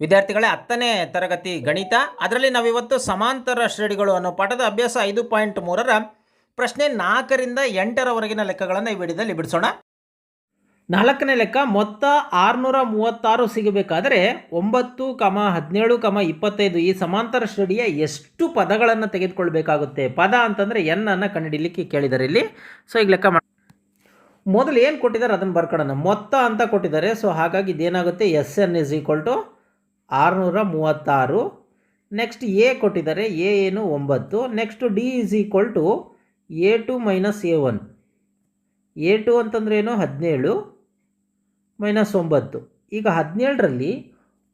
ವಿದ್ಯಾರ್ಥಿಗಳೇ, ಹತ್ತನೇ ತರಗತಿ ಗಣಿತ, ಅದರಲ್ಲಿ ನಾವಿವತ್ತು ಸಮಾಂತರ ಶ್ರೇಣಿಗಳು ಅನ್ನೋ ಪಾಠದ ಅಭ್ಯಾಸ ಐದು ಪಾಯಿಂಟ್ ಮೂರರ ಪ್ರಶ್ನೆ ನಾಲ್ಕರಿಂದ ಎಂಟರವರೆಗಿನ ಲೆಕ್ಕಗಳನ್ನು ಈ ವಿಡಿಯೋದಲ್ಲಿ ಬಿಡಿಸೋಣ. ನಾಲ್ಕನೇ ಲೆಕ್ಕ, ಮೊತ್ತ ಆರುನೂರ ಮೂವತ್ತಾರು ಸಿಗಬೇಕಾದರೆ ಒಂಬತ್ತು ಕಮ ಹದಿನೇಳು ಕಮ ಇಪ್ಪತ್ತೈದು ಈ ಸಮಾಂತರ ಶ್ರೇಣಿಯ ಎಷ್ಟು ಪದಗಳನ್ನು ತೆಗೆದುಕೊಳ್ಬೇಕಾಗುತ್ತೆ? ಪದ ಅಂತಂದರೆ ಎನ್ ಅನ್ನು ಕಂಡುಹಿಡಿಲಿಕ್ಕೆ ಕೇಳಿದ್ದಾರೆ ಇಲ್ಲಿ. ಸೊ ಈಗ ಲೆಕ್ಕ ಮಾಡಿ, ಮೊದಲು ಏನು ಕೊಟ್ಟಿದ್ದಾರೆ ಅದನ್ನು ಬರ್ಕೊಳ್ಳೋಣ ಮೊತ್ತ ಅಂತ ಕೊಟ್ಟಿದ್ದಾರೆ. ಸೊ ಹಾಗಾಗಿ ಇದೇನಾಗುತ್ತೆ? S N is equal to ಆರುನೂರ ಮೂವತ್ತಾರು ನೆಕ್ಸ್ಟ್ ಎ ಕೊಟ್ಟಿದ್ದಾರೆ. ಎ ಏನು ಒಂಬತ್ತು. Next D is equal to A two minus A one A two ಅಂತಂದ್ರೆ ಏನು? ಹದಿನೇಳು ಮೈನಸ್ ಒಂಬತ್ತು. ಈಗ ಹದಿನೇಳರಲ್ಲಿ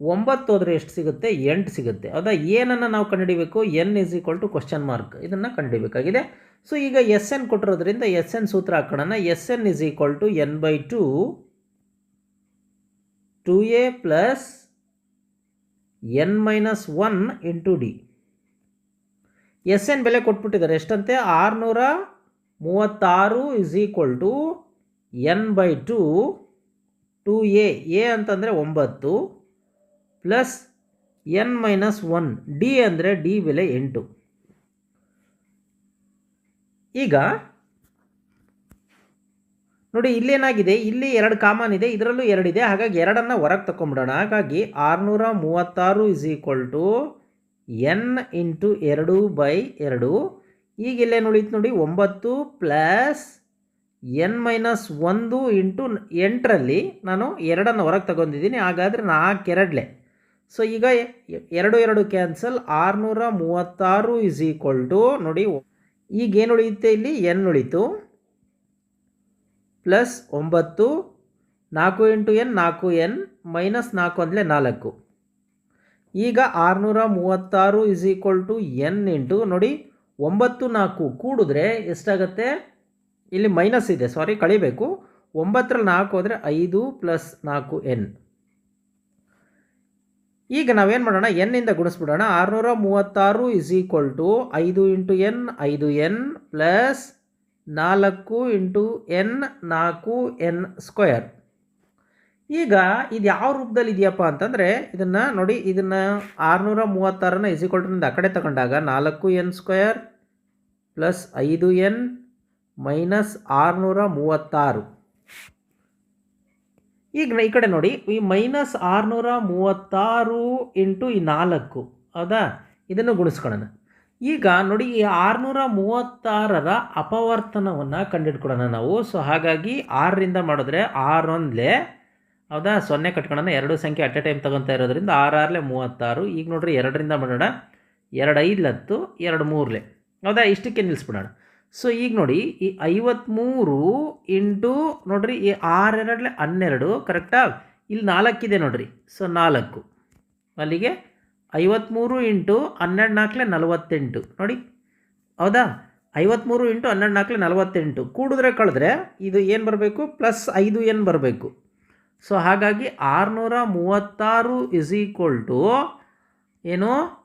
ಒಂಬತ್ತು ಹೋದರೆ ಎಷ್ಟು ಸಿಗುತ್ತೆ? ಎಂಟು ಸಿಗುತ್ತೆ. ಹೌದಾ ಏನನ್ನು ನಾವು ಕಂಡುಹಿಡಿಬೇಕು? N is equal to question mark ಇದನ್ನು ಕಂಡುಹಿಡಬೇಕಾಗಿದೆ. ಸೊ ಈಗ ಎಸ್ ಎನ್ ಕೊಟ್ಟಿರೋದ್ರಿಂದ ಎಸ್ ಎನ್ ಸೂತ್ರ ಹಾಕೋಣ S N is equal to N by two two A plus N minus one into D. S N ಬೆಲೆ ಕೊಟ್ಬಿಟ್ಟಿದ್ದಾರೆ. ಎಷ್ಟಂತೆ? ಆರುನೂರ ಮೂವತ್ತಾರು is equal to N by two two A A ಅಂತಂದರೆ ಒಂಬತ್ತು plus N minus one. D ಅಂದರೆ D ಬೆಲೆ ಎಂಟು. ಈಗ ನೋಡಿ, ಇಲ್ಲೇನಾಗಿದೆ? ಇಲ್ಲಿ ಎರಡು ಕಾಮನ್ ಇದೆ, ಇದರಲ್ಲೂ ಎರಡಿದೆ ಹಾಗಾಗಿ ಎರಡನ್ನು ಹೊರಗೆ ತಗೊಂಬಿಡೋಣ ಹಾಗಾಗಿ ಆರುನೂರ ಮೂವತ್ತಾರು is equal to N into ಎರಡು ಬೈ ಎರಡು. ಈಗ ಇಲ್ಲೇನು ಉಳಿತು ನೋಡಿ, ಒಂಬತ್ತು ಪ್ಲಸ್ ಎನ್ ಮೈನಸ್ ಒಂದು ಇಂಟು ಎಂಟರಲ್ಲಿ ನಾನು ಎರಡನ್ನು ಹೊರಗೆ ತಗೊಂಡಿದ್ದೀನಿ. ಹಾಗಾದರೆ ನಾಲ್ಕೆರಡಲೆ ಸೊ ಈಗ ಎರಡು ಎರಡು ಕ್ಯಾನ್ಸಲ್ ಆರುನೂರ ಮೂವತ್ತಾರು ಇಸ್ ಈಕ್ವಲ್ ಟು ನೋಡಿ ಈಗೇನು ಉಳಿಯುತ್ತೆ ಇಲ್ಲಿ? ಎನ್ ಉಳಿತು. ಪ್ಲಸ್ ಒಂಬತ್ತು, ನಾಲ್ಕು ಇಂಟು ಎನ್, ನಾಲ್ಕು ಎನ್, ಮೈನಸ್ ನಾಲ್ಕು ಅಂದರೆ ನಾಲ್ಕು. ಈಗ ಆರುನೂರ ಮೂವತ್ತಾರು is equal to N into, ನೋಡಿ, ಒಂಬತ್ತು, ನಾಲ್ಕು ಕೂಡಿದ್ರೆ ಎಷ್ಟಾಗತ್ತೆ? ಇಲ್ಲಿ ಮೈನಸ್ ಇದೆ ಸಾರಿ ಕಳಿಬೇಕು. ಒಂಬತ್ತರಲ್ಲಿ ನಾಲ್ಕು ಹೋದರೆ ಐದು ಪ್ಲಸ್ ನಾಲ್ಕು ಎನ್. ಈಗ ನಾವೇನು ಮಾಡೋಣ? ಎನ್ನಿಂದ ಗುಣಿಸ್ಬಿಡೋಣ. ಆರುನೂರ ಮೂವತ್ತಾರು ಇಸ್ ಈಕ್ವಲ್ ಟು ಐದು ಇಂಟು ಎನ್, ಐದು ಎನ್ ಪ್ಲಸ್ ನಾಲ್ಕು ಇಂಟು ಎನ್ ನಾಲ್ಕು ಎನ್ ಸ್ಕ್ವಯರ್ ಈಗ ಇದು ಯಾವ ರೂಪದಲ್ಲಿ ಇದೆಯಪ್ಪ ಅಂತಂದರೆ ಇದನ್ನು ನೋಡಿ, ಇದನ್ನು ಆರುನೂರ ಮೂವತ್ತಾರನ್ನ ಇಸಿಕೊಳ್ಟ್ರಿಂದ ಆ ಕಡೆ ತಗೊಂಡಾಗ ನಾಲ್ಕು ಎನ್ ಸ್ಕ್ವಯರ್ ಪ್ಲಸ್ ಐದು ಎನ್ ಮೈನಸ್ ಆರುನೂರ ಮೂವತ್ತಾರು. ಈಗ ಈ ಕಡೆ ನೋಡಿ, ಈ ಮೈನಸ್ ಆರುನೂರ ಮೂವತ್ತಾರು ಇಂಟು ಈ ನಾಲ್ಕು, ಹೌದಾ? ಇದನ್ನು ಗುಣಿಸ್ಕೊಳ್ಳೋಣ. ಈಗ ನೋಡಿ, ಈ ಆರುನೂರ ಮೂವತ್ತಾರರ ಅಪವರ್ತನವನ್ನು ಕಂಡುಹಿಡ್ಕೊಳ್ಳೋಣ ನಾವು. ಸೊ ಹಾಗಾಗಿ ಆರರಿಂದ ಮಾಡಿದ್ರೆ ಆರೊಂದಲೇ, ಹೌದಾ? ಸೊನ್ನೆ ಕಟ್ಕೊಳ್ಳೋಣ ಎರಡು ಸಂಖ್ಯೆ ಅಟ್ ಎ ಟೈಮ್ ತೊಗೊತಾ ಇರೋದ್ರಿಂದ ಆರಾರಲೆ ಮೂವತ್ತಾರು. ಈಗ ನೋಡ್ರಿ, ಎರಡರಿಂದ ಮಾಡೋಣ ಎರಡು ಹತ್ತು ಎರಡು ಮೂರಲೆ ಹೌದಾ? ಇಷ್ಟಕ್ಕೆ ನಿಲ್ಲಿಸ್ಬಿಡೋಣ ಸೊ ಈಗ ನೋಡಿ, ಈ ಐವತ್ತ್ಮೂರು ಇಂಟು ನೋಡ್ರಿ, ಈ ಆರೆರಡಲೆ ಹನ್ನೆರಡು ಕರೆಕ್ಟಾಗಿ ಇಲ್ಲಿ ನಾಲ್ಕಿದೆ ನೋಡ್ರಿ. ಸೊ ನಾಲ್ಕು. ಅಲ್ಲಿಗೆ ಐವತ್ತ್ಮೂರು ಇಂಟು ಹನ್ನೆರಡು ನಾಲ್ಕಲೆ ನಲವತ್ತೆಂಟು. ನೋಡಿ, ಹೌದಾ? ಐವತ್ತ್ಮೂರು ಇಂಟು ಹನ್ನೆರಡು ನಾಲ್ಕಲೆ ನಲವತ್ತೆಂಟು. ಕೂಡಿದ್ರೆ ಕಳೆದ್ರೆ ಇದು ಏನು ಬರಬೇಕು? ಪ್ಲಸ್ ಐದು ಏನು ಬರಬೇಕು. ಸೊ, ಹಾಗಾಗಿ ಆರುನೂರ ಮೂವತ್ತಾರು ಇಸ್ ಈಕ್ವಲ್ ಟು ಏನು?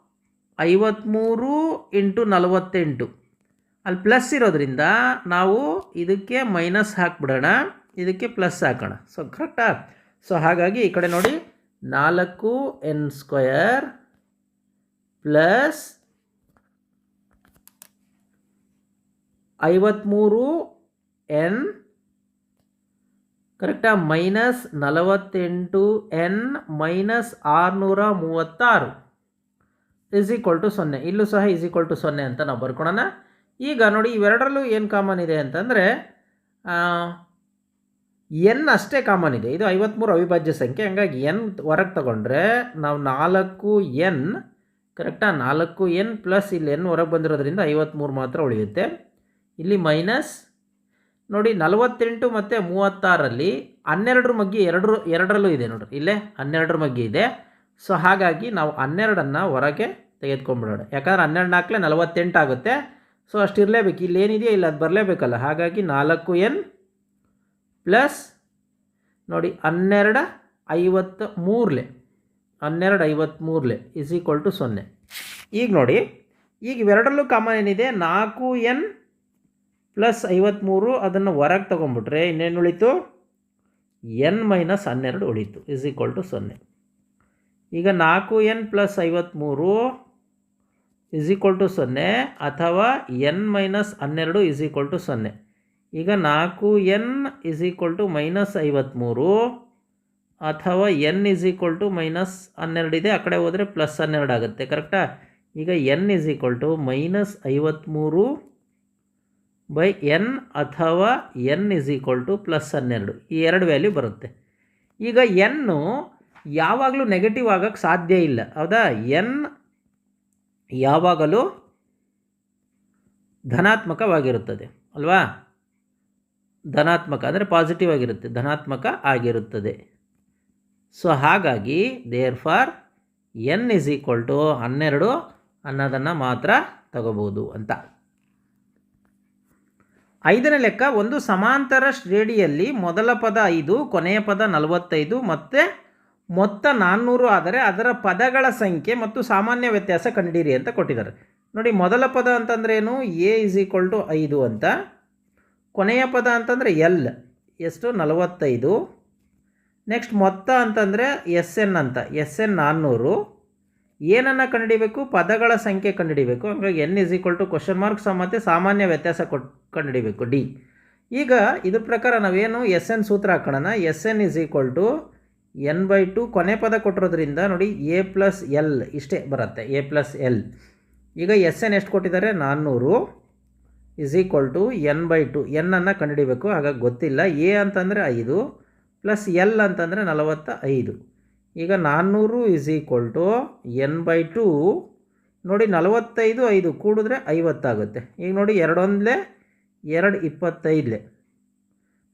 ಐವತ್ತ್ಮೂರು ಇಂಟು ನಲವತ್ತೆಂಟು. ಅಲ್ಲಿ ಪ್ಲಸ್ ಇರೋದ್ರಿಂದ ನಾವು ಇದಕ್ಕೆ ಮೈನಸ್ ಹಾಕ್ಬಿಡೋಣ. ಇದಕ್ಕೆ ಪ್ಲಸ್ ಹಾಕೋಣ. ಸೊ, ಕರೆಕ್ಟಾ? ಸೊ, ಹಾಗಾಗಿ ಈ ಕಡೆ ನೋಡಿ, ನಾಲ್ಕು ಎನ್ ಸ್ಕ್ವಯರ್ ಪ್ಲಸ್ ಐವತ್ತ್ಮೂರು ಎನ್ ಕರೆಕ್ಟಾ, ಮೈನಸ್ ನಲವತ್ತೆಂಟು ಎನ್ ಮೈನಸ್ ಆರುನೂರ ಮೂವತ್ತಾರು ಇಸ್ ಈಕ್ವಲ್ ಟು ಸೊನ್ನೆ. ಇಲ್ಲೂ ಸಹ ಇಸ್ ಈಕ್ವಲ್ ಟು ಸೊನ್ನೆ ಅಂತ ನಾವು ಬರ್ಕೊಳೋಣ. ಈಗ ನೋಡಿ, ಇವೆರಡರಲ್ಲೂ ಏನು ಕಾಮನ್ ಇದೆ ಅಂತಂದರೆ ಎನ್ ಅಷ್ಟೇ ಕಾಮನ್ ಇದೆ. ಇದು ಐವತ್ತ್ಮೂರು ಅವಿಭಾಜ್ಯ ಸಂಖ್ಯೆ. ಹಂಗಾಗಿ ಎನ್ ಹೊರಗೆ ತಗೊಂಡ್ರೆ ನಾವು ನಾಲ್ಕು ಎನ್ ಕರೆಕ್ಟಾ? ನಾಲ್ಕು ಎನ್ ಪ್ಲಸ್ ಇಲ್ಲಿ ಎನ್ ಹೊರಗೆ ಬಂದಿರೋದ್ರಿಂದ ಐವತ್ತ್ಮೂರು ಮಾತ್ರ ಉಳಿಯುತ್ತೆ. ಇಲ್ಲಿ ಮೈನಸ್, ನೋಡಿ ನಲವತ್ತೆಂಟು ಮತ್ತು ಮೂವತ್ತಾರಲ್ಲಿ ಹನ್ನೆರಡರ ಮಗ್ಗಿ ಎರಡರ ಎರಡರಲ್ಲೂ ಇದೆ ನೋಡ್ರಿ. ಇಲ್ಲೇ ಹನ್ನೆರಡರ ಮಗ್ಗಿ ಇದೆ. ಸೊ ಹಾಗಾಗಿ ನಾವು ಹನ್ನೆರಡನ್ನು ಹೊರಗೆ ತೆಗೆದುಕೊಂಡ್ಬಿಡೋಣ. ಯಾಕಂದ್ರೆ ಹನ್ನೆರಡು ನಾಲ್ಕಲೇ ನಲವತ್ತೆಂಟು ಆಗುತ್ತೆ. ಸೊ ಅಷ್ಟು ಇರಲೇಬೇಕು. ಇಲ್ಲಿ ಏನಿದೆಯೋ ಇಲ್ಲ ಅದು ಬರಲೇಬೇಕಲ್ಲ. ಹಾಗಾಗಿ ನಾಲ್ಕು ಎನ್ ಪ್ಲಸ್, ನೋಡಿ ಹನ್ನೆರಡು ಐವತ್ತ ಮೂರಲೆ ಹನ್ನೆರಡು ಐವತ್ತ್ಮೂರಲೆ ಇಸ್ ಈಕ್ವಲ್ ಟು ಸೊನ್ನೆ. ಈಗ ನೋಡಿ, ಈಗ ಇವೆರಡರಲ್ಲೂ ಕಾಮನ್ ಏನಿದೆ? ನಾಲ್ಕು ಎನ್ ಪ್ಲಸ್ ಐವತ್ತ್ಮೂರು ಅದನ್ನು ಹೊರಗೆ ತೊಗೊಂಬಿಟ್ರೆ ಇನ್ನೇನು ಉಳೀತು? ಎನ್ ಮೈನಸ್ ಹನ್ನೆರಡು ಉಳೀತು ಇಸ್ ಈಕ್ವಲ್ ಟು ಸೊನ್ನೆ. ಈಗ ನಾಲ್ಕು ಎನ್ ಪ್ಲಸ್ ಐವತ್ತ್ಮೂರು ಇಸ್ ಈಕ್ವಲ್ ಟು ಸೊನ್ನೆ, ಅಥವಾ ಎನ್ ಮೈನಸ್ ಹನ್ನೆರಡು ಇಸ್ ಈಕ್ವಲ್ ಟು ಸೊನ್ನೆ. ಈಗ ನಾಲ್ಕು N is equal to minus ಐವತ್ತ್ಮೂರು ಅಥವಾ N is equal to minus ಹನ್ನೆರಡು ಇದೆ, ಆ ಕಡೆ ಹೋದರೆ ಪ್ಲಸ್ ಹನ್ನೆರಡು ಆಗುತ್ತೆ, ಕರೆಕ್ಟಾ? ಈಗ N is equal to minus ಐವತ್ತ್ಮೂರು by N ಅಥವಾ N is equal to plus ಹನ್ನೆರಡು, ಈ ಎರಡು ವ್ಯಾಲ್ಯೂ ಬರುತ್ತೆ. ಈಗ ಎನ್ನು ಯಾವಾಗಲೂ ನೆಗೆಟಿವ್ ಆಗೋಕ್ಕೆ ಸಾಧ್ಯ ಇಲ್ಲ, ಹೌದಾ? ಎನ್ ಯಾವಾಗಲೂ ಧನಾತ್ಮಕವಾಗಿರುತ್ತದೆ, ಅಲ್ವಾ? ಧನಾತ್ಮಕ ಅಂದರೆ ಪಾಸಿಟಿವ್ ಆಗಿರುತ್ತೆ, ಧನಾತ್ಮಕ ಆಗಿರುತ್ತದೆ. ಸೊ ಹಾಗಾಗಿ therefore N is equal to ಹನ್ನೆರಡು ಅನ್ನೋದನ್ನು ಮಾತ್ರ ತಗೋಬೋದು ಅಂತ. ಐದನೇ ಲೆಕ್ಕ, ಒಂದು ಸಮಾಂತರ ಶ್ರೇಣಿಯಲ್ಲಿ ಮೊದಲ ಪದ ಐದು, ಕೊನೆಯ ಪದ ನಲವತ್ತೈದು, ಮತ್ತು ಮೊತ್ತ ನಾನ್ನೂರು ಆದರೆ ಅದರ ಪದಗಳ ಸಂಖ್ಯೆ ಮತ್ತು ಸಾಮಾನ್ಯ ವ್ಯತ್ಯಾಸ ಕಂಡಿರಿ ಅಂತ ಕೊಟ್ಟಿದ್ದಾರೆ. ನೋಡಿ, ಮೊದಲ ಪದ ಅಂತಂದ್ರೆ ಏನು? ಎ ಇಸ್ ಈಕ್ವಲ್ ಟು ಐದು ಅಂತ. ಕೊನೆಯ ಪದ ಅಂತಂದರೆ ಎಲ್ ಎಷ್ಟು? ನಲವತ್ತೈದು. ನೆಕ್ಸ್ಟ್ ಮೊತ್ತ ಅಂತಂದರೆ ಎಸ್ ಎನ್ ಅಂತ. ಎಸ್ ಎನ್ ನಾನ್ನೂರು. ಏನನ್ನು ಕಂಡುಹಿಡಿಬೇಕು? ಪದಗಳ ಸಂಖ್ಯೆ ಕಂಡುಹಿಡಿಬೇಕು. ಹಂಗಾಗಿ N is equal to question mark ಮತ್ತು ಸಾಮಾನ್ಯ ವ್ಯತ್ಯಾಸ ಕೊಟ್ಟು ಕಂಡುಹಿಡಿಬೇಕು. ಡಿ ಈಗ ಇದ್ರ ಪ್ರಕಾರ ನಾವೇನು ಎಸ್ ಎನ್ ಸೂತ್ರ ಹಾಕೋಣ S N is equal to N by two ಕೊನೆ ಪದ ಕೊಟ್ಟಿರೋದ್ರಿಂದ ನೋಡಿ ಎ ಪ್ಲಸ್ ಎಲ್ ಇಷ್ಟೇ ಬರುತ್ತೆ. ಎ ಪ್ಲಸ್ ಎಲ್ ಈಗ ಎಸ್ ಎನ್ ಎಷ್ಟು ಕೊಟ್ಟಿದ್ದಾರೆ? ನಾನ್ನೂರು. Is equal to N by two ಎನ್ನನ್ನು ಕಂಡುಹಿಡಿಬೇಕು. ಹಾಗಾಗಿ ಗೊತ್ತಿಲ್ಲ. ಎ ಅಂತಂದರೆ ಐದು. ಪ್ಲಸ್ ಎಲ್ ಅಂತಂದರೆ ನಲವತ್ತ ಐದು ಈಗ ನಾನ್ನೂರು is equal to N by two ನೋಡಿ ನಲವತ್ತೈದು, ಐದು ಕೂಡಿದ್ರೆ ಐವತ್ತಾಗುತ್ತೆ. ಈಗ ನೋಡಿ ಎರಡೊಂದಲೇ ಎರಡು ಇಪ್ಪತ್ತೈದಲೆ.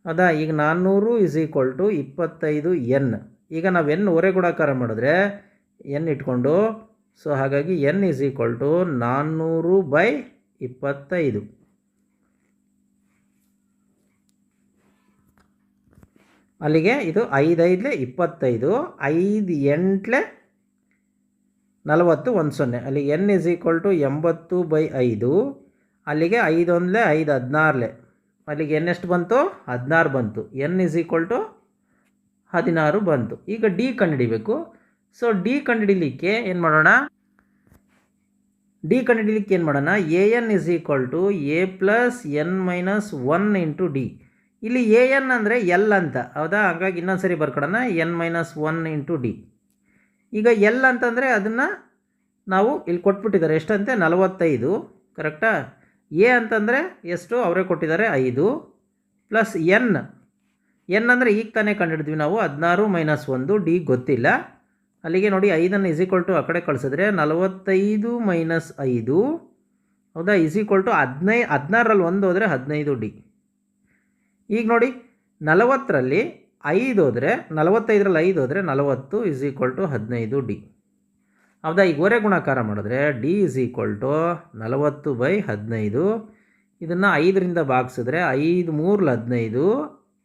ಅದಾ, ಈಗ ನಾನ್ನೂರು ಇಸ್ ಈಕ್ವಲ್ ಟು ಇಪ್ಪತ್ತೈದು ಎನ್ ಈಗ ನಾವು ಎನ್ ಒರೆ ಗುಣಾಕಾರ ಮಾಡಿದ್ರೆ ಎನ್ ಇಟ್ಕೊಂಡು ಸೊ ಹಾಗಾಗಿ ಎನ್ ಇಸ್ ಈಕ್ವಲ್ ಟು ನಾನ್ನೂರು ಬೈ ಇಪ್ಪತ್ತೈದು. ಅಲ್ಲಿಗೆ ಇದು ಐದೈದಲೇ ಇಪ್ಪತ್ತೈದು, ಐದು ಎಂಟ್ಲೆ ನಲವತ್ತು, ಒಂದು ಸೊನ್ನೆ. ಅಲ್ಲಿ ಎನ್ ಇಸ್ ಈಕ್ವಲ್ ಟು ಎಂಬತ್ತು ಬೈ ಐದು, ಅಲ್ಲಿಗೆ ಐದೊಂದಲೇ ಐದು ಹದಿನಾರಲೆ. ಅಲ್ಲಿಗೆ ಎನ್ ಎಷ್ಟು ಬಂತು? ಹದಿನಾರು ಬಂತು. ಎನ್ ಇಸ್ ಈಕ್ವಲ್ ಟು ಹದಿನಾರು ಬಂತು. ಈಗ ಡಿ ಕಂಡುಹಿಡಿಬೇಕು. ಸೊ ಡಿ ಕಂಡುಹಿಡಿಲಿಕ್ಕೆ ಏನು ಮಾಡೋಣ? ಡಿ ಕಂಡುಹಿಡಿಲಿಕ್ಕೆ ಏನು ಮಾಡೋಣ? A N is equal to A plus N minus one into D ಇಲ್ಲಿ ಎ ಎನ್ ಅಂದರೆ ಎಲ್ ಅಂತ. ಹೌದಾ? ಹಾಗಾಗಿ ಇನ್ನೊಂದು ಸರಿ ಬರ್ಕೊಡೋಣ. N minus one into D ಈಗ ಎಲ್ ಅಂತಂದರೆ ಅದನ್ನು ನಾವು ಇಲ್ಲಿ ಕೊಟ್ಬಿಟ್ಟಿದ್ದಾರೆ. ಎಷ್ಟಂತೆ? ನಲವತ್ತೈದು. ಕರೆಕ್ಟಾ ಎ ಅಂತಂದರೆ ಎಷ್ಟು? ಅವರೇ ಕೊಟ್ಟಿದ್ದಾರೆ ಐದು. ಪ್ಲಸ್ ಎನ್ ಎನ್ ಅಂದರೆ ಈಗ ತಾನೇ ಕಂಡುಹಿಡಿದ್ವಿ ನಾವು. ಹದಿನಾರು ಮೈನಸ್ ಒಂದು. ಡಿ ಗೊತ್ತಿಲ್ಲ. ಅಲ್ಲಿಗೆ ನೋಡಿ ಐದನ್ನು ಈಕ್ವಲ್ ಟು ಆ ಕಡೆ ಕಳಿಸಿದ್ರೆ ನಲವತ್ತೈದು ಮೈನಸ್ ಐದು. ಹೌದಾ? ಈಕ್ವಲ್ ಟು ಹದಿನೈ ಹದಿನಾರರಲ್ಲಿ ಒಂದು ಹೋದರೆ ಹದಿನೈದು ಡಿ ಈಗ ನೋಡಿ ನಲವತ್ತರಲ್ಲಿ ಐದು ಹೋದರೆ, ನಲವತ್ತೈದರಲ್ಲಿ ಐದು ಹೋದರೆ ನಲವತ್ತು ಇಸ್ ಈಕ್ವಲ್ ಟು ಹದಿನೈದು ಡಿ ಹೌದಾ? ಈಗ ಒರೆ ಗುಣಾಕಾರ ಮಾಡಿದ್ರೆ ಡಿ ಇಸ್ ಈಕ್ವಲ್ ಟು ನಲವತ್ತು ಬೈ ಹದಿನೈದು. ಇದನ್ನು ಐದರಿಂದ ಭಾಗಿಸಿದ್ರೆ ಐದು ಮೂರಲ್ಲಿ ಹದಿನೈದು,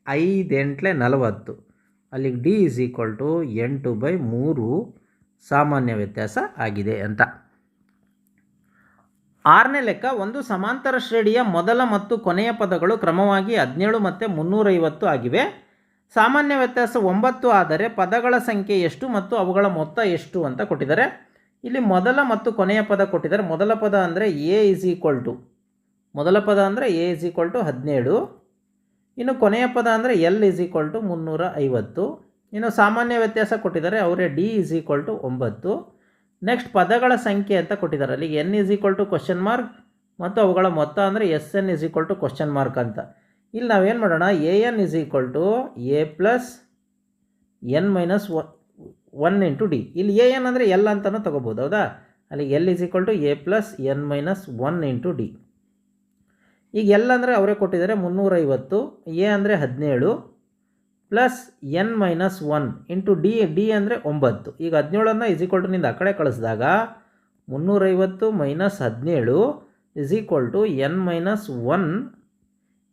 ಐದು ಎಂಟ್ಲೆ ನಲವತ್ತು. ಅಲ್ಲಿಗೆ ಡಿ ಇಸ್ ಈಕ್ವಲ್ ಟು ಎಂಟು ಬೈ ಮೂರು. ಸಾಮಾನ್ಯ ವ್ಯತ್ಯಾಸ ಆಗಿದೆ ಅಂತ. ಆರನೇ ಲೆಕ್ಕ, ಒಂದು ಸಮಾಂತರ ಶ್ರೇಣಿಯ ಮೊದಲ ಮತ್ತು ಕೊನೆಯ ಪದಗಳು ಕ್ರಮವಾಗಿ ಹದಿನೇಳು ಮತ್ತು ಮುನ್ನೂರೈವತ್ತು ಆಗಿವೆ. ಸಾಮಾನ್ಯ ವ್ಯತ್ಯಾಸ ಒಂಬತ್ತು ಆದರೆ ಪದಗಳ ಸಂಖ್ಯೆ ಎಷ್ಟು ಮತ್ತು ಅವುಗಳ ಮೊತ್ತ ಎಷ್ಟು ಅಂತ ಕೊಟ್ಟಿದ್ದಾರೆ. ಇಲ್ಲಿ ಮೊದಲ ಮತ್ತು ಕೊನೆಯ ಪದ ಕೊಟ್ಟಿದ್ದಾರೆ. ಮೊದಲ ಪದ ಅಂದರೆ ಎ ಇಸ್ ಈಕ್ವಲ್ ಟು ಮೊದಲ ಪದ ಅಂದರೆ ಎ ಇಸ್ ಈಕ್ವಲ್ ಟು ಹದಿನೇಳು. ಇನ್ನು ಕೊನೆಯ ಪದ ಅಂದರೆ ಎಲ್ ಇಸ್ ಈಕ್ವಲ್ ಟು ಮುನ್ನೂರ ಐವತ್ತು ಇನ್ನು ಸಾಮಾನ್ಯ ವ್ಯತ್ಯಾಸ ಕೊಟ್ಟಿದ್ದಾರೆ. ಅವರೇ ಡಿ ಇಸ್ ಈಕ್ವಲ್ ಟು ಒಂಬತ್ತು. ನೆಕ್ಸ್ಟ್ ಪದಗಳ ಸಂಖ್ಯೆ ಅಂತ ಕೊಟ್ಟಿದ್ದಾರೆ. ಅಲ್ಲಿ N is equal to question mark ಮತ್ತು ಅವುಗಳ ಮೊತ್ತ ಅಂದರೆ S N is equal to question mark ಅಂತ. ಇಲ್ಲಿ ನಾವೇನು ಮಾಡೋಣ? A N is equal to A plus N minus one into D ಇಲ್ಲಿ ಎ ಎನ್ ಅಂದರೆ ಎಲ್ ಅಂತಲೂ ತೊಗೋಬೋದು, ಹೌದಾ? ಅಲ್ಲಿ L is equal to A plus N minus one into D ಈಗ ಎಲ್ ಅಂದರೆ ಅವರೇ ಕೊಟ್ಟಿದ್ದಾರೆ ಮುನ್ನೂರೈವತ್ತು ಎ ಅಂದರೆ ಹದಿನೇಳು plus N minus one into D D ಅಂದರೆ ಒಂಬತ್ತು. ಈಗ ಹದಿನೇಳನ್ನು ಇಸ್ ಈಕ್ವಲ್ ಟು ನಿಂದ ಆ ಕಡೆ ಕಳಿಸಿದಾಗ ಮುನ್ನೂರೈವತ್ತು ಮೈನಸ್ ಹದಿನೇಳು is equal to N minus one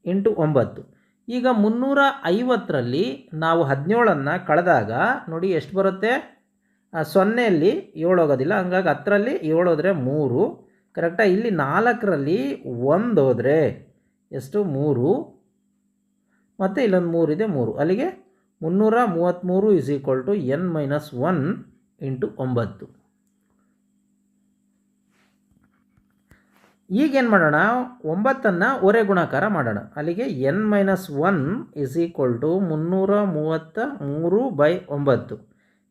into ಒಂಬತ್ತು. ಈಗ ಮುನ್ನೂರ ಐವತ್ತರಲ್ಲಿ ನಾವು ಹದಿನೇಳನ್ನು ಕಳೆದಾಗ ನೋಡಿ ಎಷ್ಟು ಬರುತ್ತೆ? ಸೊನ್ನೆಯಲ್ಲಿ ಏಳು ಹೋಗೋದಿಲ್ಲ, ಹಂಗಾಗಿ ಹತ್ತರಲ್ಲಿ ಏಳು ಹೋದರೆ ಮೂರು. ಕರೆಕ್ಟಾಗಿ ಇಲ್ಲಿ ನಾಲ್ಕರಲ್ಲಿ ಒಂದು ಹೋದರೆ ಎಷ್ಟು? ಮೂರು. ಮತ್ತು ಇಲ್ಲೊಂದು ಮೂರಿದೆ ಮೂರು. ಅಲ್ಲಿಗೆ ಮುನ್ನೂರ ಮೂವತ್ತ್ಮೂರು is equal to N minus one into ಒಂಬತ್ತು. ಈಗೇನು ಮಾಡೋಣ? ಒಂಬತ್ತನ್ನು ಒರೆ ಗುಣಾಕಾರ ಮಾಡೋಣ. ಅಲ್ಲಿಗೆ N minus one is equal to ಮುನ್ನೂರ ಮೂವತ್ತ ಮೂರು ಬೈ ಒಂಬತ್ತು.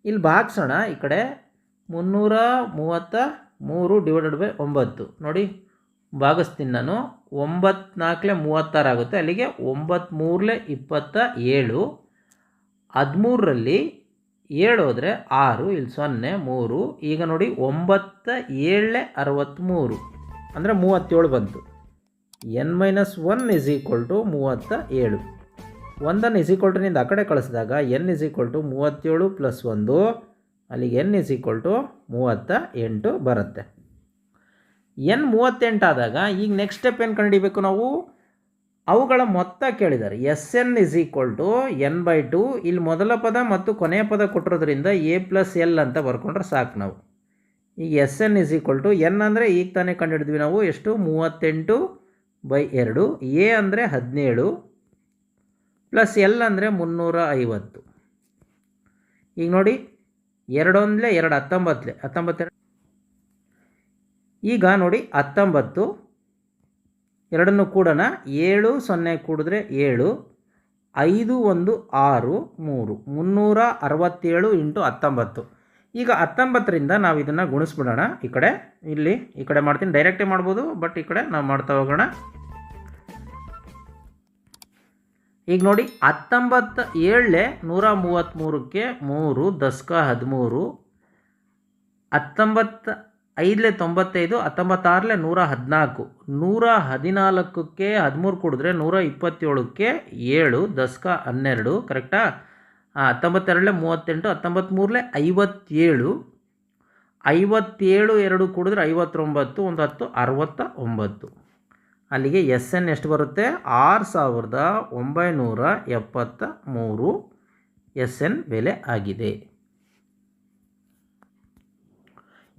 ಇಲ್ಲಿ ಭಾಗಿಸೋಣ, ಈ ಕಡೆ ಮುನ್ನೂರ ಮೂವತ್ತ ಮೂರು ಡಿವೈಡೆಡ್ ಬೈ ಒಂಬತ್ತು. ನೋಡಿ ಭಾಗಿಸ್ತೀನಿ ನಾನು. ಒಂಬತ್ತು ನಾಲ್ಕಲೆ ಮೂವತ್ತಾರು ಆಗುತ್ತೆ. ಅಲ್ಲಿಗೆ ಒಂಬತ್ಮೂರಲೆ ಇಪ್ಪತ್ತ ಏಳು. ಹದಿಮೂರರಲ್ಲಿ ಏಳು ಹೋದರೆ ಆರು, ಇಲ್ಲಿ ಸೊನ್ನೆ, ಮೂರು. ಈಗ ನೋಡಿ ಒಂಬತ್ತ ಏಳಲೆ ಅರವತ್ತ್ಮೂರು ಅಂದರೆ ಮೂವತ್ತೇಳು ಬಂತು. N minus one is equal to ಮೂವತ್ತ ಏಳು. ಒಂದನ್ನು ಇಸ್ ಈಕ್ವಲ್ ಟುನಿಂದ ಆ ಕಡೆ ಕಳಿಸಿದಾಗ ಎನ್ ಇಸ್ ಈಕ್ವಲ್ ಟು ಮೂವತ್ತೇಳು ಪ್ಲಸ್ ಒಂದು. ಅಲ್ಲಿಗೆ ಎನ್ ಇಸ್ ಈಕ್ವಲ್ ಟು ಮೂವತ್ತ ಎಂಟು ಬರುತ್ತೆ. ಎನ್ ಮೂವತ್ತೆಂಟಾದಾಗ ಈಗ ನೆಕ್ಸ್ಟ್ ಸ್ಟೆಪ್ ಏನು ಕಂಡುಹಿಡಿಬೇಕು ನಾವು? ಅವುಗಳ ಮೊತ್ತ ಕೇಳಿದ್ದಾರೆ. S N is equal to N by two ಇಲ್ಲಿ ಮೊದಲ ಪದ ಮತ್ತು ಕೊನೆಯ ಪದ ಕೊಟ್ಟಿರೋದ್ರಿಂದ ಎ ಪ್ಲಸ್ ಎಲ್ ಅಂತ ಬರ್ಕೊಂಡ್ರೆ ಸಾಕು ನಾವು. ಈಗ S N is equal to N ಅಂದರೆ ಈಗ ತಾನೇ ಕಂಡುಹಿಡಿದ್ವಿ ನಾವು. ಎಷ್ಟು? ಮೂವತ್ತೆಂಟು ಬೈ ಎರಡು. ಎ ಅಂದರೆ ಹದಿನೇಳು ಪ್ಲಸ್ ಎಲ್ ಅಂದರೆ ಮುನ್ನೂರ ಐವತ್ತು. ಈಗ ನೋಡಿ, ಎರಡೊಂದಲೇ ಎರಡು ಹತ್ತೊಂಬತ್ತಲೆ ಹತ್ತೊಂಬತ್ತೆರಡು ಈಗ ನೋಡಿ ಹತ್ತೊಂಬತ್ತು. ಎರಡನ್ನು ಕೂಡೋಣ. ಏಳು ಸೊನ್ನೆ ಕೂಡಿದ್ರೆ ಏಳು. ಐದು ಒಂದು ಆರು ಮೂರು. ಮುನ್ನೂರ ಅರವತ್ತೇಳು ಇಂಟು ಹತ್ತೊಂಬತ್ತು. ಈಗ ಹತ್ತೊಂಬತ್ತರಿಂದ ನಾವು ಇದನ್ನು ಗುಣಿಸ್ಬಿಡೋಣ. ಈ ಕಡೆ ಇಲ್ಲಿ, ಈ ಕಡೆ ಮಾಡ್ತೀನಿ. ಡೈರೆಕ್ಟೇ ಮಾಡ್ಬೋದು ಬಟ್ ಈ ಕಡೆ ನಾವು ಮಾಡ್ತಾ ಹೋಗೋಣ. ಈಗ ನೋಡಿ, ಹತ್ತೊಂಬತ್ತ ಏಳೇ ನೂರ ಮೂವತ್ತ್ಮೂರಕ್ಕೆ ಮೂರು, ದಸ್ಕ ಹದಿಮೂರು. ಹತ್ತೊಂಬತ್ತ ಐದಲೆ ತೊಂಬತ್ತೈದು, ಹತ್ತೊಂಬತ್ತಾರಲೆ ನೂರ ಹದಿನಾಲ್ಕು. ನೂರ ಹದಿನಾಲ್ಕಕ್ಕೆ ಹದಿಮೂರು ಕುಡಿದ್ರೆ ನೂರ ಇಪ್ಪತ್ತೇಳಕ್ಕೆ ಏಳು, ದಸಕ ಹನ್ನೆರಡು, ಕರೆಕ್ಟಾ? ಹತ್ತೊಂಬತ್ತೆರಡಲೇ ಮೂವತ್ತೆಂಟು, ಹತ್ತೊಂಬತ್ತ್ಮೂರಲೆ ಐವತ್ತೇಳು. ಐವತ್ತೇಳು ಎರಡು ಕುಡಿದ್ರೆ ಐವತ್ತೊಂಬತ್ತು, ಒಂದು ಹತ್ತು ಅರವತ್ತ ಒಂಬತ್ತು ಅಲ್ಲಿಗೆ ಎಸ್ ಎನ್ ಎಷ್ಟು ಬರುತ್ತೆ? ಆರು ಸಾವಿರದ ಒಂಬೈನೂರ ಎಪ್ಪತ್ತ ಮೂರು ಎಸ್ ಎನ್ ಬೆಲೆ ಆಗಿದೆ.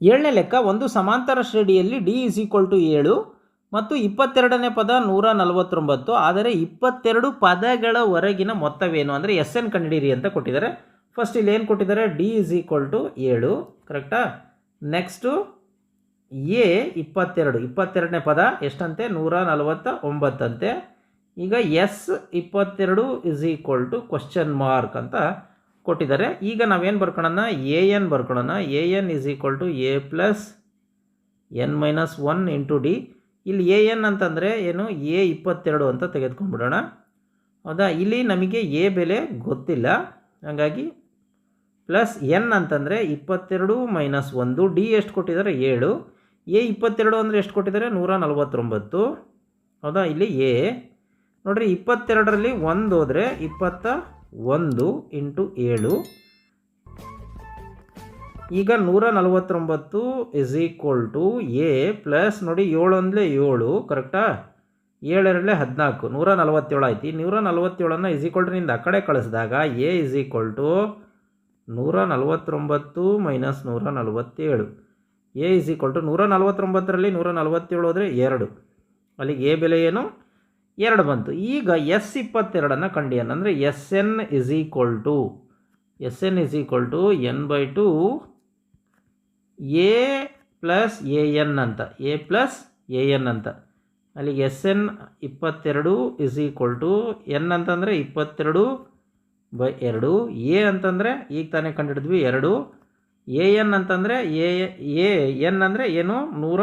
ಏಳನೇ ಲೆಕ್ಕ ಒಂದು ಸಮಾಂತರ ಶ್ರೇಣಿಯಲ್ಲಿ ಡಿ ಇಸ್ ಈಕ್ವಲ್ ಟು ಏಳು ಮತ್ತು ಇಪ್ಪತ್ತೆರಡನೇ ಪದ ನೂರ ನಲವತ್ತೊಂಬತ್ತು. ಆದರೆ ಇಪ್ಪತ್ತೆರಡು ಪದಗಳ ಹೊರಗಿನ ಮೊತ್ತವೇನು? ಅಂದರೆ ಎಸ್ ಎನ್ ಕಂಡಿಡೀರಿ ಅಂತ ಕೊಟ್ಟಿದ್ದಾರೆ. ಫಸ್ಟ್ ಇಲ್ಲಿ ಏನು ಕೊಟ್ಟಿದ್ದಾರೆ? ಡಿ ಇಸ್ ಈಕ್ವಲ್ ಟು ಏಳು. ಕರೆಕ್ಟಾ ನೆಕ್ಸ್ಟು ಎ ಇಪ್ಪತ್ತೆರಡು. ಇಪ್ಪತ್ತೆರಡನೇ ಪದ ಎಷ್ಟಂತೆ? ನೂರ ನಲವತ್ತ ಒಂಬತ್ತಂತೆ ಈಗ ಎಸ್ ಇಪ್ಪತ್ತೆರಡು is equal to question mark ಅಂತ ಕೊಟ್ಟಿದ್ದಾರೆ. ಈಗ ನಾವೇನು ಬರ್ಕೊಳ್ಳೋಣ A N ಬರ್ಕೊಳ್ಳೋಣ A N is equal to A plus N minus one into D ಇಲ್ಲಿ ಎ ಎನ್ ಅಂತಂದರೆ ಏನು? ಎ ಇಪ್ಪತ್ತೆರಡು ಅಂತ ತೆಗೆದುಕೊಂಡ್ಬಿಡೋಣ. ಹೌದಾ? ಇಲ್ಲಿ ನಮಗೆ ಎ ಬೆಲೆ ಗೊತ್ತಿಲ್ಲ. ಹಾಗಾಗಿ ಪ್ಲಸ್ ಎನ್ ಅಂತಂದರೆ ಇಪ್ಪತ್ತೆರಡು ಮೈನಸ್ ಒಂದು. ಡಿ ಎಷ್ಟು ಕೊಟ್ಟಿದ್ದಾರೆ? ಏಳು. ಎ ಇಪ್ಪತ್ತೆರಡು ಅಂದರೆ ಎಷ್ಟು ಕೊಟ್ಟಿದ್ದಾರೆ? ನೂರ ನಲವತ್ತೊಂಬತ್ತು ಹೌದಾ? ಇಲ್ಲಿ ಎ ನೋಡಿರಿ, ಇಪ್ಪತ್ತೆರಡರಲ್ಲಿ ಒಂದು ಹೋದರೆ ಇಪ್ಪತ್ತ ಒಂದು ಇಂಟು ಏಳು. ಈಗ ನೂರ ನಲವತ್ತೊಂಬತ್ತು is equal to A plus ನೋಡಿ ಏಳೊಂದಲೇ ಏಳು ಕರೆಕ್ಟಾ ಏಳೆರಡಲೇ ಹದಿನಾಲ್ಕು, ನೂರ ನಲವತ್ತೇಳು ಆಯ್ತು. ನೂರ ನಲವತ್ತೇಳನ್ನು ಇಸ್ ಈಕ್ವಲ್ ಟುನಿಂದ ಆ ಕಡೆ ಕಳಿಸಿದಾಗ ಎ ಇಸ್ ಈಕ್ವಲ್ ಟು ನೂರ ನಲವತ್ತೊಂಬತ್ತು ಮೈನಸ್ ನೂರ ನಲವತ್ತೇಳು. ಎ ಇಸ್ ಈಕ್ವಲ್ ಟು ನೂರ ನಲವತ್ತೊಂಬತ್ತರಲ್ಲಿ ನೂರ ನಲವತ್ತೇಳು ಹೋದರೆ ಎರಡು. ಅಲ್ಲಿಗೆ ಎ ಬೆಲೆ ಏನು? ಎರಡು ಬಂತು. ಈಗ ಎಸ್ ಇಪ್ಪತ್ತೆರಡನ್ನು ಕಂಡಿಯನ್. ಅಂದರೆ S N is equal to S N is equal to N by two A plus A N ಅಂತ. ಎ ಪ್ಲಸ್ ಎ ಎನ್ ಅಂತ. ಅಲ್ಲಿಗೆ ಎಸ್ ಎನ್ ಇಪ್ಪತ್ತೆರಡು ಇಸ್ ಈಕ್ವಲ್ ಟು ಎನ್ ಅಂತಂದರೆ ಇಪ್ಪತ್ತೆರಡು ಬೈ ಎರಡು. ಎ ಅಂತಂದರೆ ಈಗ ತಾನೇ ಕಂಡುಹಿಡಿದ್ವಿ ಎರಡು. ಎ ಎನ್ ಅಂತಂದರೆ ಎ ಎ ಎನ್ ಅಂದರೆ ಏನು? ನೂರ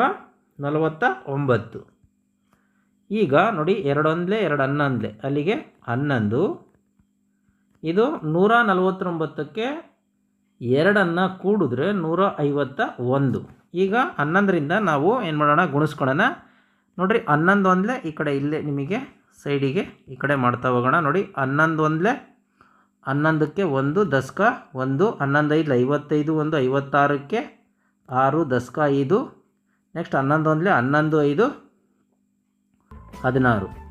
ನಲವತ್ತ ಒಂಬತ್ತು. ಈಗ ನೋಡಿ ಎರಡೊಂದಲೇ ಎರಡು ಹನ್ನೊಂದಲೇ ಅಲ್ಲಿಗೆ ಹನ್ನೊಂದು. ಇದು ನೂರ ನಲವತ್ತೊಂಬತ್ತಕ್ಕೆ ಎರಡನ್ನು ಕೂಡಿದ್ರೆ ನೂರ ಐವತ್ತ ಒಂದು. ಈಗ ಹನ್ನೊಂದರಿಂದ ನಾವು ಏನು ಮಾಡೋಣ ಗುಣಿಸ್ಕೊಳ್ಳೋಣ ನೋಡಿರಿ ಹನ್ನೊಂದು ಒಂದಲೇ ಈ ಕಡೆ ಇಲ್ಲೇ ನಿಮಗೆ ಸೈಡಿಗೆ ಈ ಕಡೆ ಮಾಡ್ತಾ ಹೋಗೋಣ. ನೋಡಿ ಹನ್ನೊಂದು ಒಂದಲೇ ಹನ್ನೊಂದಕ್ಕೆ ಒಂದು ದಸ್ಕ ಒಂದು ಹನ್ನೊಂದು ಐದು ಐವತ್ತೈದು ಒಂದು, ಐವತ್ತಾರಕ್ಕೆ ಆರು ದಸ್ಕ ಐದು. ನೆಕ್ಸ್ಟ್ ಹನ್ನೊಂದು ಒಂದಲೇ ಹನ್ನೊಂದು ಐದು. ಹದಿನಾರು.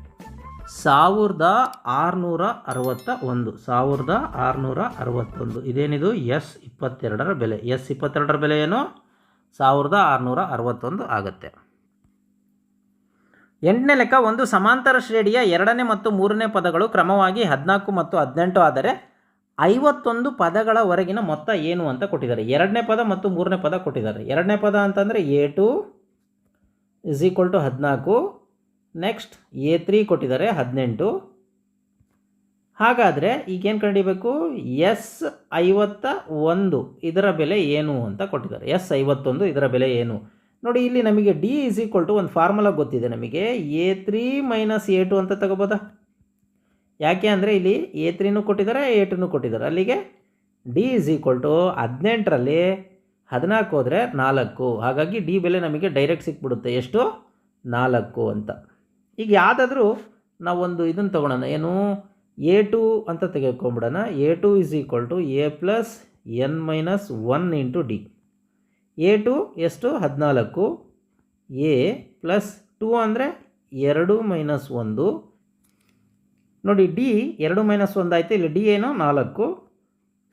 ಸಾವಿರದ ಆರುನೂರ ಅರವತ್ತ ಒಂದು ಸಾವಿರದ ಆರುನೂರ ಅರವತ್ತೊಂದು. ಇದೇನಿದು? ಎಸ್ ಇಪ್ಪತ್ತೆರಡರ ಬೆಲೆ. ಎಸ್ ಇಪ್ಪತ್ತೆರಡರ ಬೆಲೆ ಏನು? ಸಾವಿರದ ಆರುನೂರ ಅರವತ್ತೊಂದು ಆಗುತ್ತೆ. ಎಂಟನೇ ಲೆಕ್ಕ, ಒಂದು ಸಮಾಂತರ ಶ್ರೇಣಿಯ ಎರಡನೇ ಮತ್ತು ಮೂರನೇ ಪದಗಳು ಕ್ರಮವಾಗಿ ಹದಿನಾಲ್ಕು ಮತ್ತು ಹದಿನೆಂಟು ಆದರೆ ಐವತ್ತೊಂದು ಪದಗಳವರೆಗಿನ ಮೊತ್ತ ಏನು ಅಂತ ಕೊಟ್ಟಿದ್ದಾರೆ. ಎರಡನೇ ಪದ ಮತ್ತು ಮೂರನೇ ಪದ ಕೊಟ್ಟಿದ್ದಾರೆ. ಎರಡನೇ ಪದ ಅಂತಂದರೆ A two is equal to ಹದಿನಾಲ್ಕು. ನೆಕ್ಸ್ಟ್ ಎ ತ್ರೀ ಕೊಟ್ಟಿದ್ದಾರೆ, ಹದಿನೆಂಟು. ಹಾಗಾದರೆ ಈಗೇನು ಕಂಡಿಬೇಕು? ಎಸ್ ಐವತ್ತ ಒಂದು, ಇದರ ಬೆಲೆ ಏನು ಅಂತ ಕೊಟ್ಟಿದ್ದಾರೆ. ಎಸ್ ಐವತ್ತೊಂದು, ಇದರ ಬೆಲೆ ಏನು? ನೋಡಿ, ಇಲ್ಲಿ ನಮಗೆ ಡಿ ಇಸ್ ಈಕ್ವಲ್ ಟು ಒಂದು ಫಾರ್ಮುಲಾ ಗೊತ್ತಿದೆ ನಮಗೆ. A three minus A two ಅಂತ ತಗೋಬೋದಾ? ಯಾಕೆ ಅಂದರೆ ಇಲ್ಲಿ ಎ ತ್ರೀನೂ ಕೊಟ್ಟಿದ್ದಾರೆ ಎ ಟೂನು ಕೊಟ್ಟಿದ್ದಾರೆ. ಅಲ್ಲಿಗೆ ಡಿ ಇಸ್ ಈಕ್ವಲ್ ಟು ಹದಿನೆಂಟರಲ್ಲಿ ಹದಿನಾಲ್ಕು ಹೋದರೆ ನಾಲ್ಕು. ಹಾಗಾಗಿ ಡಿ ಬೆಲೆ ನಮಗೆ ಡೈರೆಕ್ಟ್ ಸಿಕ್ಬಿಡುತ್ತೆ. ಎಷ್ಟು? ನಾಲ್ಕು ಅಂತ. ಈಗ ಯಾವುದಾದ್ರೂ ನಾವೊಂದು ಇದನ್ನು ತೊಗೊಳೋಣ, ಏನು ಎ ಟು ಅಂತ ತೆಗೆದುಕೊಂಬಿಡೋಣ. A two is equal to A plus N minus one into D A two ಎಷ್ಟು? ಹದಿನಾಲ್ಕು. ಎ ಪ್ಲಸ್ ಟು ಅಂದರೆ ಎರಡು ಮೈನಸ್ ಒಂದು. ನೋಡಿ ಡಿ ಎರಡು ಮೈನಸ್ ಒಂದು ಆಯಿತು, ಇಲ್ಲಿ ಡಿ ಏನು? ನಾಲ್ಕು.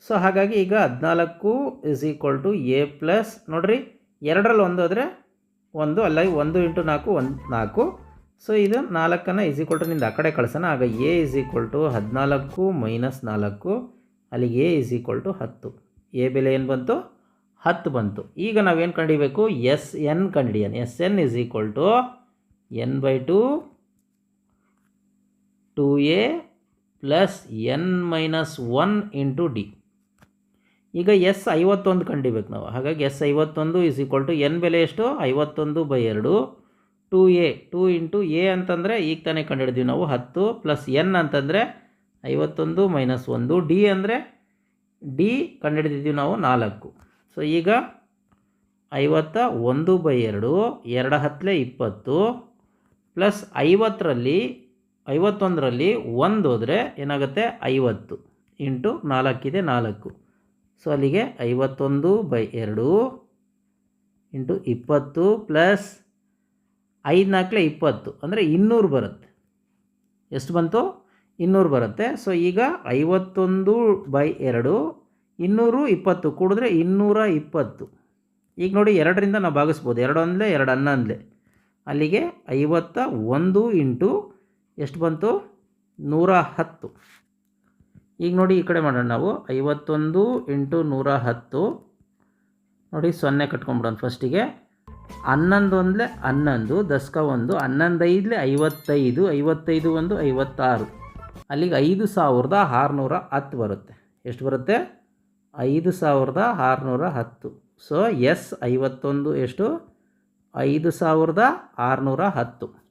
ಸೊ ಹಾಗಾಗಿ ಈಗ ಹದಿನಾಲ್ಕು is equal to A plus ನೋಡಿರಿ ಎರಡರಲ್ಲಿ ಒಂದು ಆದರೆ ಒಂದು, ಅಲ್ಲ, ಒಂದು ಇಂಟು ನಾಲ್ಕು, ಒಂದು ನಾಲ್ಕು. ಸೊ ಇದು ನಾಲ್ಕನ್ನು ಇಸ್ ಈಕ್ವಲ್ ಟು ನಿಂದ ಆ ಕಡೆ ಕಳ್ಸೋಣ. ಆಗ ಎ ಇಸ್ ಈಕ್ವಲ್ ಟು ಹದಿನಾಲ್ಕು ಮೈನಸ್ ನಾಲ್ಕು ಅಲ್ಲಿಗೆ ಎ ಇಸ್ ಈಕ್ವಲ್ ಟು ಹತ್ತು. ಎ ಬೆಲೆ ಏನು ಬಂತು? ಹತ್ತು ಬಂತು. ಈಗ ನಾವೇನು ಕಂಡಿಬೇಕು? S N ಕಂಡಿಡಿಯನ್ S N is equal to N by two two A plus N minus one into D ಈಗ ಎಸ್ ಐವತ್ತೊಂದು ಕಂಡಿಬೇಕು ನಾವು. ಹಾಗಾಗಿ ಎಸ್ ಐವತ್ತೊಂದು ಇಸ್ ಈಕ್ವಲ್ ಟು ಎನ್ ಬೆಲೆ ಎಷ್ಟು? ಐವತ್ತೊಂದು ಬೈ ಎರಡು. Two A, two into A ಅಂತಂದರೆ ಈಗ ತಾನೇ ಕಂಡುಹಿಡಿದ್ವಿ ನಾವು ಹತ್ತು ಪ್ಲಸ್ ಎನ್ ಅಂತಂದರೆ ಐವತ್ತೊಂದು ಮೈನಸ್ ಒಂದು. ಡಿ ಅಂದರೆ ಡಿ ಕಂಡುಹಿಡಿದಿದ್ದೀವಿ ನಾವು ನಾಲ್ಕು. ಸೊ ಈಗ ಐವತ್ತ ಒಂದು ಬೈ ಎರಡು ಎರಡು ಹತ್ತಲೆ ಇಪ್ಪತ್ತು ಪ್ಲಸ್ ಐವತ್ತರಲ್ಲಿ, ಐವತ್ತೊಂದರಲ್ಲಿ ಒಂದು ಹೋದರೆ ಏನಾಗುತ್ತೆ? ಐವತ್ತು ಇಂಟು ನಾಲ್ಕಿದೆ ನಾಲ್ಕು. ಸೊ ಅಲ್ಲಿಗೆ ಐವತ್ತೊಂದು ಬೈ ಎರಡು ಇಂಟು ಇಪ್ಪತ್ತು ಪ್ಲಸ್ ಐದು ನಾಲ್ಕಲೆ ಇಪ್ಪತ್ತು ಅಂದರೆ ಇನ್ನೂರು ಬರುತ್ತೆ. ಎಷ್ಟು ಬಂತು? ಇನ್ನೂರು ಬರುತ್ತೆ. ಸೊ ಈಗ ಐವತ್ತೊಂದು ಬೈ ಎರಡು, ಇನ್ನೂರು ಇಪ್ಪತ್ತು ಕೂಡಿದ್ರೆ ಇನ್ನೂರ ಇಪ್ಪತ್ತು. ಈಗ ನೋಡಿ ಎರಡರಿಂದ ನಾವು ಭಾಗಿಸ್ಬೋದು. ಎರಡು ಅಂದಲೇ ಎರಡು ಹನ್ನೊಂದಲೆ ಅಲ್ಲಿಗೆ ಐವತ್ತ ಒಂದು ಇಂಟು ಎಷ್ಟು ಬಂತು? ನೂರ ಹತ್ತು. ಈಗ ನೋಡಿ ಈ ಕಡೆ ಮಾಡೋಣ ನಾವು. ಐವತ್ತೊಂದು ಇಂಟು ನೂರ ಹತ್ತು. ನೋಡಿ ಸೊನ್ನೆ ಕಟ್ಕೊಂಬಿಡೋಣ ಫಸ್ಟಿಗೆ ಹನ್ನೊಂದು ಒಂದಲೆ ಹನ್ನೊಂದು ದಶಕ ಒಂದು ಹನ್ನೊಂದು ಐದಲೆ ಐವತ್ತೈದು ಐವತ್ತೈದು ಒಂದು, ಐವತ್ತಾರು. ಅಲ್ಲಿಗೆ ಐದು ಸಾವಿರದ ಆರುನೂರ ಹತ್ತು ಬರುತ್ತೆ. ಎಷ್ಟು ಬರುತ್ತೆ? ಐದು ಸಾವಿರದ ಆರುನೂರ ಹತ್ತು. ಸೊ ಎಸ್ ಐವತ್ತೊಂದು ಎಷ್ಟು? ಐದು ಸಾವಿರದ ಆರುನೂರ ಹತ್ತು.